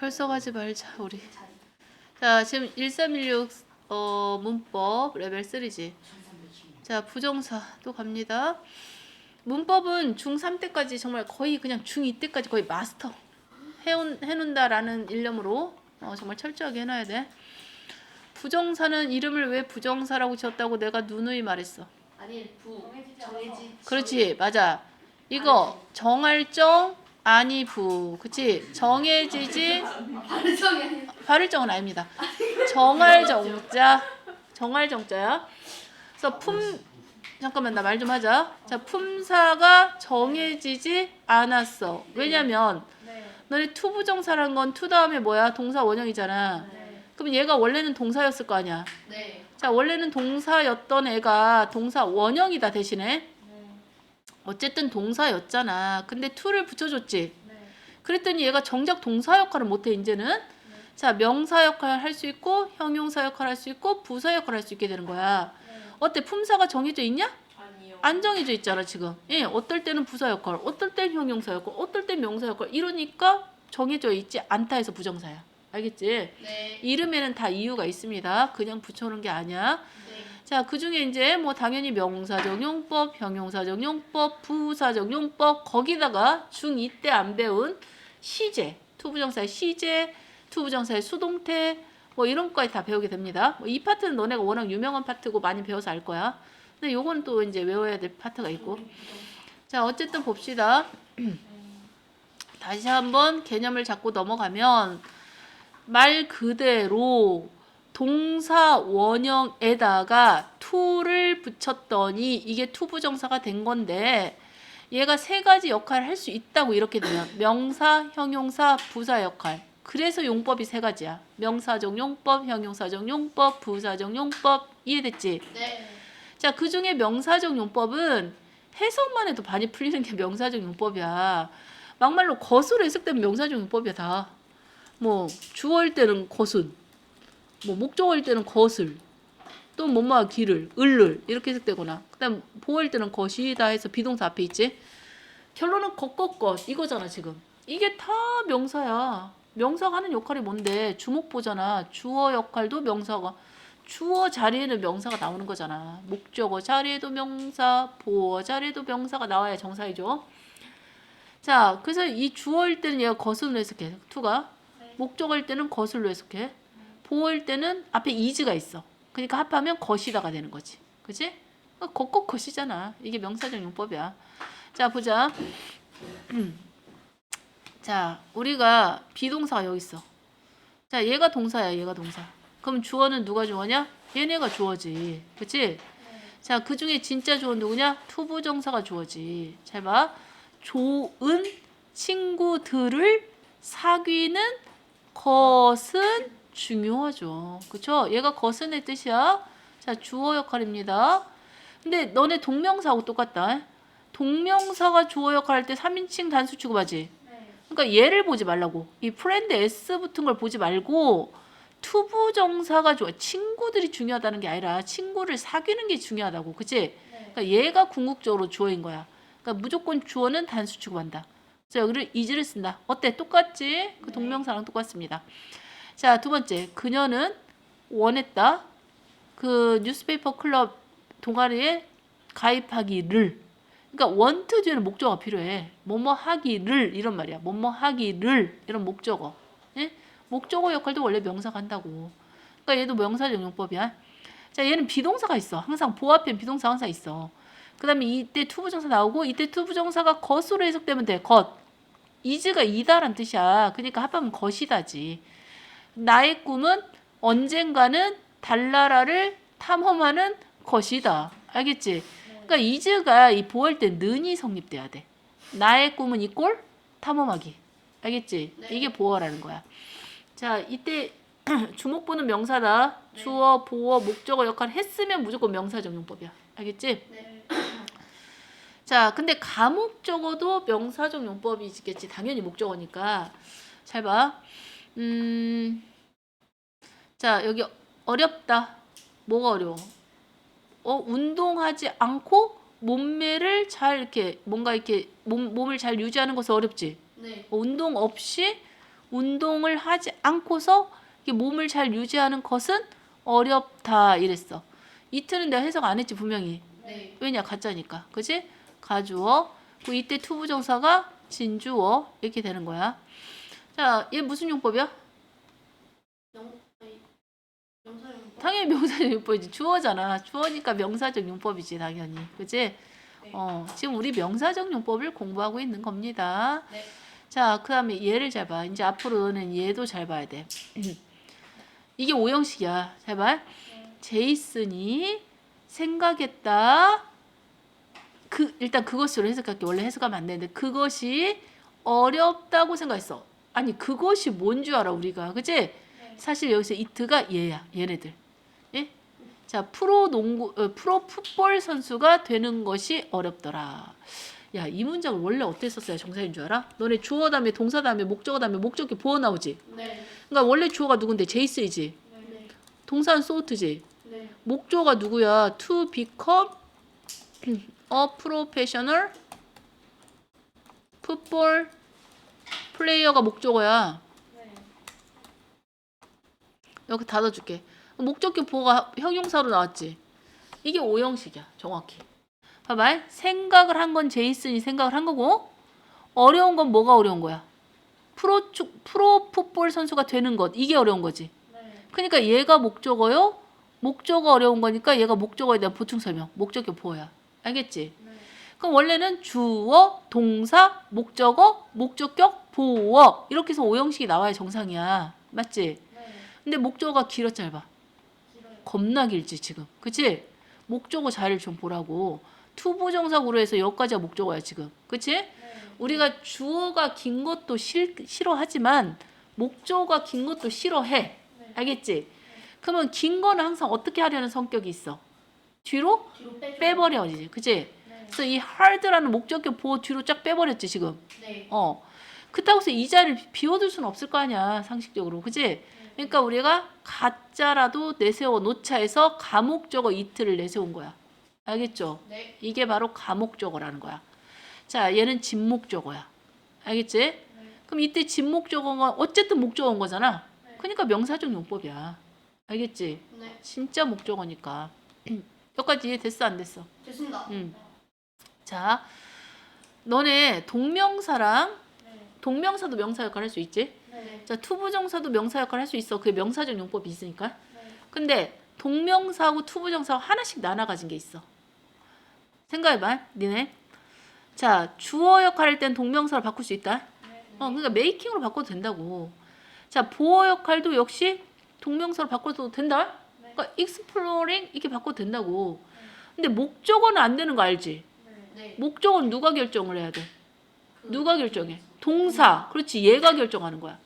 벌써 가지 말자 우리. 자 지금 1316 어, 문법 레벨 3지. 자 부정사 또 갑니다. 문법은 중3 때까지 정말 거의 그냥 중2 때까지 거의 마스터 해온, 해놓는다라는 일념으로 어, 정말 철저하게 해놔야 돼. 부정사는 이름을 왜 부정사라고 지었다고 내가 누누이 말했어. 아니 부 정해지 그렇지 맞아. 이거 정할 정 아니 부 그치 정해지지 발을정은 아닙니다. 정할 정자, 정할 정자야. 그래서 품 잠깐만 나 말 좀 하자. 자 품사가 정해지지 않았어. 왜냐면 네. 너네 투부정사란 건 투 다음에 뭐야 동사 원형이잖아. 네. 그럼 얘가 원래는 동사였을 거 아니야. 네. 자 원래는 동사였던 애가 동사 원형이다 대신에 네. 어쨌든 동사였잖아. 근데 투를 붙여줬지. 네. 그랬더니 얘가 정작 동사 역할을 못해 이제는 자 명사 역할 할 수 있고 형용사 역할 할 수 있고 부사 역할 할 수 있게 되는 거야 네. 어때 품사가 정해져 있냐 아니요. 안 정해져 있잖아 지금 예 어떨 때는 부사 역할 어떨 땐 형용사 역할 어떨 땐 명사 역할 이러니까 정해져 있지 않다 해서 부정사야 알겠지 네. 이름에는 다 이유가 있습니다 그냥 붙여놓은 게 아니야 네. 자, 그 중에 이제 뭐 당연히 명사적 용법, 형용사적 용법, 부사적 용법, 거기다가 중2 때 안 배운 시제, 투부정사의 시제, 투부정사의 수동태, 뭐 이런 것까지 다 배우게 됩니다. 뭐 이 파트는 너네가 워낙 유명한 파트고 많이 배워서 알 거야. 근데 요건 또 이제 외워야 될 파트가 있고. 자, 어쨌든 봅시다. 다시 한번 개념을 잡고 넘어가면 말 그대로 동사 원형에다가 to를 붙였더니 이게 투부정사가 된 건데 얘가 세 가지 역할을 할 수 있다고 이렇게 되면 명사, 형용사, 부사 역할. 그래서 용법이 세 가지야. 명사적 용법, 형용사적 용법, 부사적 용법. 이해됐지? 네. 자, 그 중에 명사적 용법은 해석만 해도 많이 풀리는 게 명사적 용법이야. 막말로 거수로 해석되면 명사적 용법이야, 다. 뭐, 주어일 때는 거순, 뭐, 목적어일 때는 거슬, 또 뭐뭐 길을, 을을, 이렇게 해석되거나, 그 다음 보어일 때는 것이다 해서 비동사 앞에 있지. 결론은 것것것, 이거잖아, 지금. 이게 다 명사야. 명사가 하는 역할이 뭔데? 주목 보잖아. 주어 역할도 명사가. 주어 자리에는 명사가 나오는 거잖아. 목적어 자리에도 명사, 보어 자리에도 명사가 나와야 정사이죠. 자, 그래서 이 주어일 때는 얘가 거슬로 해석해. 투가. 네. 목적어일 때는 거슬로 해석해. 보어일 때는 앞에 이즈가 있어. 그러니까 합하면 것이다가 되는 거지. 그지? 겉것 것이잖아. 이게 명사적 용법이야. 자, 보자. 자, 우리가 비동사가 여기 있어. 자, 얘가 동사야, 얘가 동사. 그럼 주어는 누가 주어냐? 얘네가 주어지. 그치? 자, 그 중에 진짜 주어 누구냐? 투부정사가 주어지. 잘 봐. 좋은 친구들을 사귀는 것은 중요하죠. 그쵸? 얘가 것은의 뜻이야. 자, 주어 역할입니다. 근데 너네 동명사하고 똑같다. 동명사가 주어 역할 할 때 3인칭 단수 취급하지. 네. 그러니까 얘를 보지 말라고. 이 프렌드 S 붙은 걸 보지 말고 투부 정사가 좋아. 친구들이 중요하다는 게 아니라 친구를 사귀는 게 중요하다고. 그치? 네. 그러니까 얘가 궁극적으로 주어인 거야. 그러니까 무조건 주어는 단수 취급한다. 자, 여기를 이즈를 쓴다. 어때? 똑같지? 그 네. 동명사랑 똑같습니다. 자, 두 번째. 그녀는 원했다. 그 뉴스페이퍼 클럽 동아리에 가입하기를. 그러니까 원트 뒤에는 목적어가 필요해. 뭐뭐 하기를 이런 말이야. 뭐뭐 하기를 이런 목적어. 예? 목적어 역할도 원래 명사가 한다고. 그러니까 얘도 명사적 용법이야. 자, 얘는 비동사가 있어. 항상 앞엔 비동사 항상 있어. 그다음에 이때 투부정사 나오고 이때 투부정사가 것으로 해석되면 돼. 것. 이즈가 이다란 뜻이야. 그러니까 합하면 것이다지. 나의 꿈은 언젠가는 달나라를 탐험하는 것이다. 알겠지? 그러니까 이즈가 이 보호할 때 는이 성립돼야 돼. 나의 꿈은 이꼴 탐험하기. 알겠지? 네. 이게 보어라는 거야. 자, 이때 주목 보는 명사다. 네. 주어, 보어, 목적어 역할 했으면 무조건 명사적 용법이야. 알겠지? 네. 자, 근데 가목적어도 명사적 용법이 있겠지. 당연히 목적어니까. 잘 봐. 음, 자, 여기 어렵다. 뭐가 어려워? 어, 운동하지 않고 몸매를 잘 이렇게 뭔가 이렇게 몸, 몸을 잘 유지하는 것은 어렵지. 네. 어, 운동 없이 운동을 하지 않고서 이게 몸을 잘 유지하는 것은 어렵다 이랬어. 이틀은 내가 해석 안 했지 분명히. 네. 왜냐 가짜니까. 그지? 가주어. 그 이때 투부정사가 진주어 이렇게 되는 거야. 자, 얘 무슨 용법이야? 영. 당연히 명사적 용법이지. 주어잖아. 주어니까 명사적 용법이지 당연히. 그지? 네. 어, 지금 우리 명사적 용법을 공부하고 있는 겁니다. 네. 자, 그 다음에 얘를 잘 봐. 이제 앞으로 너는 얘도 잘 봐야 돼. 이게 오형식이야. 잘 봐. 제이슨이 생각했다. 그 일단 그것으로 해석할게. 원래 해석하면 안 되는데 그것이 어렵다고 생각했어. 아니 그것이 뭔 줄 알아 우리가, 그지? 사실 여기서 이트가 얘야, 얘네들. 예? 자, 프로 농구, 어, 프로 풋볼 선수가 되는 것이 어렵더라. 야, 이 문장을 원래 어떻게 썼어야 정사인 줄 알아? 너네 주어 다음에 동사 다음에 목적어 다음에 목적격 보어 나오지? 네. 그러니까 원래 주어가 누군데? 제이스이지. 네. 동사는 소트지. 네. 목조가 누구야? To become a professional football player가 목조어야. 네. 여기 닫아줄게. 목적격 보호가 형용사로 나왔지. 이게 오형식이야, 정확히. 봐봐. 생각을 한 건 제이슨이 생각을 한 거고, 어려운 건 뭐가 어려운 거야? 프로 축, 프로 풋볼 선수가 되는 것. 이게 어려운 거지. 네. 그러니까 얘가 목적어요. 목적어 어려운 거니까 얘가 목적어에 대한 보충 설명. 목적격 보호야. 알겠지? 네. 그럼 원래는 주어, 동사, 목적어, 목적격, 보어 이렇게 해서 오형식이 나와야 정상이야. 맞지? 네. 근데 목적어가 길어 짧아. 길어요. 겁나 길지 지금. 그치? 목적어 자리를 좀 보라고. 투부정사구로 해서 여기까지가 목적어야 지금. 그치? 네. 우리가 주어가 긴 것도 싫, 싫어하지만 목적어가 긴 것도 싫어해. 네. 알겠지? 그러면 긴 거는 항상 어떻게 하려는 성격이 있어? 뒤로 뒤로. 빼버려야지. 그치? 네. 그래서 이 hard라는 목적격 보호 뒤로 쫙 빼버렸지 지금. 네. 어. 그렇다고 해서 이 자리를 비워둘 수는 없을 거 아니야 상식적으로. 그치? 그러니까 우리가 가짜라도 내세워 놓자 해서 가목적어 이틀을 내세운 거야. 알겠죠? 네. 이게 바로 가목적어라는 거야. 자, 얘는 진목적어야. 알겠지? 네. 그럼 이때 진목적어가 어쨌든 목적어인 거잖아. 네. 그러니까 명사적 용법이야. 알겠지? 네. 진짜 목적어니까. 여기까지 이해 됐어 안 됐어? 됐습니다. 응. 자, 너네 동명사랑 네. 동명사도 명사 역할 할수 있지? 네. 자, 투부정사도 명사 역할 할수 있어. 그게 명사적 용법이 있으니까. 네. 근데 동명사하고 투부정사하고 하나씩 나눠 가진 게 있어. 생각해봐, 니네. 자, 주어 역할 할땐 동명사로 바꿀 수 있다. 네. 어, 그러니까 메이킹으로 바꿔도 된다고. 자, 보어 역할도 역시 동명사로 바꿔도 된다. 네. 그러니까 exploring 이렇게 바꿔도 된다고. 근데 목적어는 안 되는 거 알지? 네. 목적어는 누가 결정을 해야 돼? 그- 누가 결정해? 동사. 그렇지. 얘가 결정하는 거야.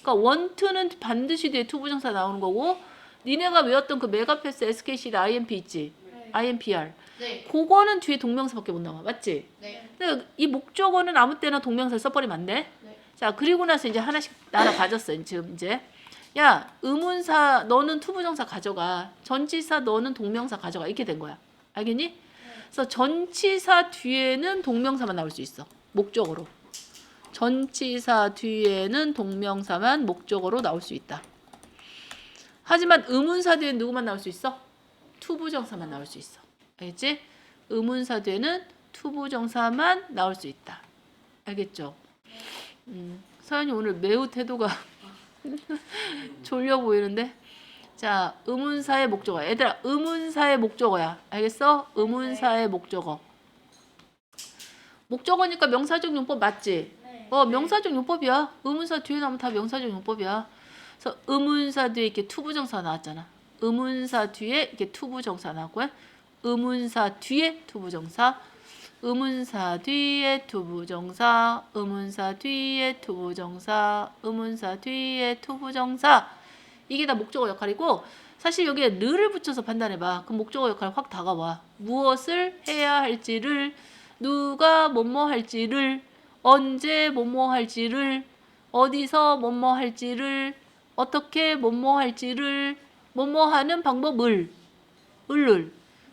그러니까 원투는 반드시 뒤에 투 부정사 나오는 거고 니네가 외웠던 그 메가패스 SKC IMP 있지? 네. IMPR. 네. 그거는 뒤에 동명사밖에 못 나와. 맞지? 네. 근데 이 목적어는 아무 때나 동명사 써버리면 안 돼. 네. 자, 그리고 나서 이제 하나씩 나눠 가졌어. 지금 이제. 야, 의문사 너는 투부정사 가져가. 전치사 너는 동명사 가져가. 이렇게 된 거야. 알겠니? 그래서 전치사 뒤에는 동명사만 나올 수 있어. 목적어로. 전치사 뒤에는 동명사만 목적어로 나올 수 있다. 하지만 의문사 뒤에는 누구만 나올 수 있어? 투부정사만 나올 수 있어. 알겠지? 의문사 뒤에는 투부정사만 나올 수 있다. 알겠죠? 음, 서연이 오늘 매우 태도가 졸려 보이는데. 자, 의문사의 목적어. 얘들아, 의문사의 목적어야. 알겠어? 의문사의 목적어. 목적어니까 명사적 용법 맞지? 네. 어, 명사적 용법이야. 의문사 뒤에 나오면 다 명사적 용법이야. 그래서 의문사 뒤에 이렇게 투부정사 나왔잖아. 의문사 뒤에 이렇게 투부정사 나왔고요. 의문사 뒤에 투부정사, 의문사 뒤에 투부정사, 의문사 뒤에 투부정사, 의문사 뒤에 투부정사. 이게 다 목적어 역할이고 사실 여기에 를을 붙여서 판단해봐. 그럼 목적어 역할 확 다가와. 무엇을 해야 할지를 누가 뭐뭐 할지를 언제 뭐뭐 할지를 어디서 뭐뭐 할지를 어떻게 뭐뭐 할지를 뭐뭐 하는 방법을 을을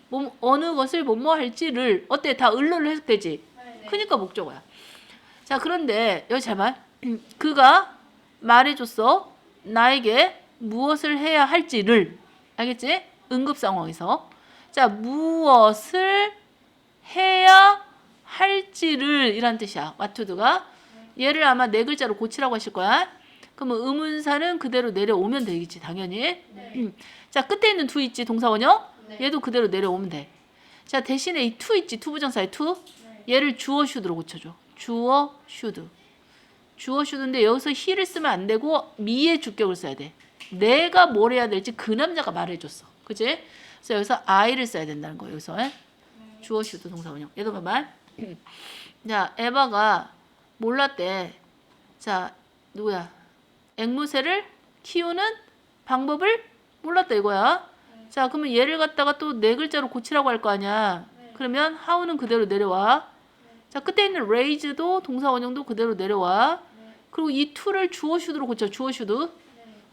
뭐, 어느 것을 뭐뭐 할지를 어때 다 을로 해석되지 네. 크니까 목적어야 자 그런데 여기 잘 봐. 그가 말해줬어. 나에게 무엇을 해야 할지를. 알겠지? 응급 상황에서. 자, 무엇을 해야 할지를 이란 뜻이야. 와투드가. 얘를 아마 네 글자로 고치라고 하실 거야. 그러면 의문사는 그대로 내려오면 되겠지, 당연히. 네. 자, 끝에 있는 두 있지, 동사원형? 네. 얘도 그대로 내려오면 돼. 자, 대신에 이 투 있지, 투부정사의 투? 네. 얘를 주어 슈드로 고쳐줘. 주어 슈드. 주어 슈드인데 여기서 he를 쓰면 안 되고 미의 주격을 써야 돼. 내가 뭘 해야 될지 그 남자가 말해줬어. 그지? 그래서 여기서 I를 써야 된다는 거예요. 여기서 에? 주어 슈드 동사원형. 얘도 봐봐. 자, 에바가 몰랐대. 자, 누구야? 앵무새를 키우는 방법을 몰랐다 이거야. 자, 그러면 얘를 갖다가 또 네 글자로 고치라고 할 거 아니야. 그러면 how는 그대로 내려와. 자, 끝에 있는 raise도 동사 원형도 그대로 내려와. 그리고 이 to를 주어 should로 고쳐. 주어 should.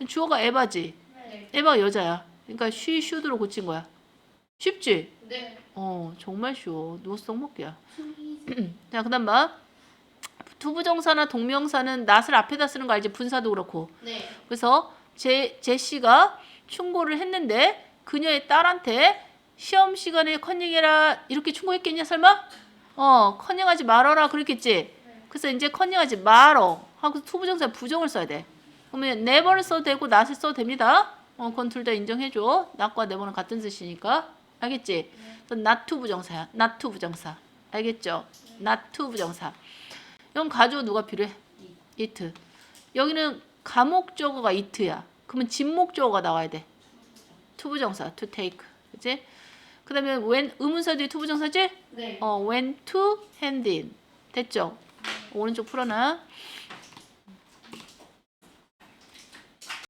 주어가 에바지. 네. 에바가 여자야. 그러니까 she should로 고친 거야. 쉽지? 네. 어, 정말 쉬워. 누워서 떡먹기야. 자, 그다음 봐. 투부정사나 동명사는 낫을 앞에다 쓰는 거 알지? 분사도 그렇고. 네. 그래서 제 제시가 충고를 했는데 그녀의 딸한테 시험 시간에 컨닝해라 이렇게 충고했겠냐 설마? 어 컨닝하지 말아라 그랬겠지. 그래서 이제 컨닝하지 말어 하고 투부정사 부정을 써야 돼. 그러면 never를 써도 되고 not을 써도 됩니다. 어 그건 둘 다 인정해줘. not과 never는 같은 뜻이니까 알겠지? 그래서 not to 부정사야. not to 부정사 알겠죠? not to 부정사. 이건 가주어 누가 필요해? it. 여기는 가목적어가 it야. 그러면 진목적어가 나와야 돼. 투부정사 to take. 그치? 그 다음에 when 의문사 뒤에 투부정사지? 네. 어, when to hand in. 됐죠? 오른쪽 풀어놔.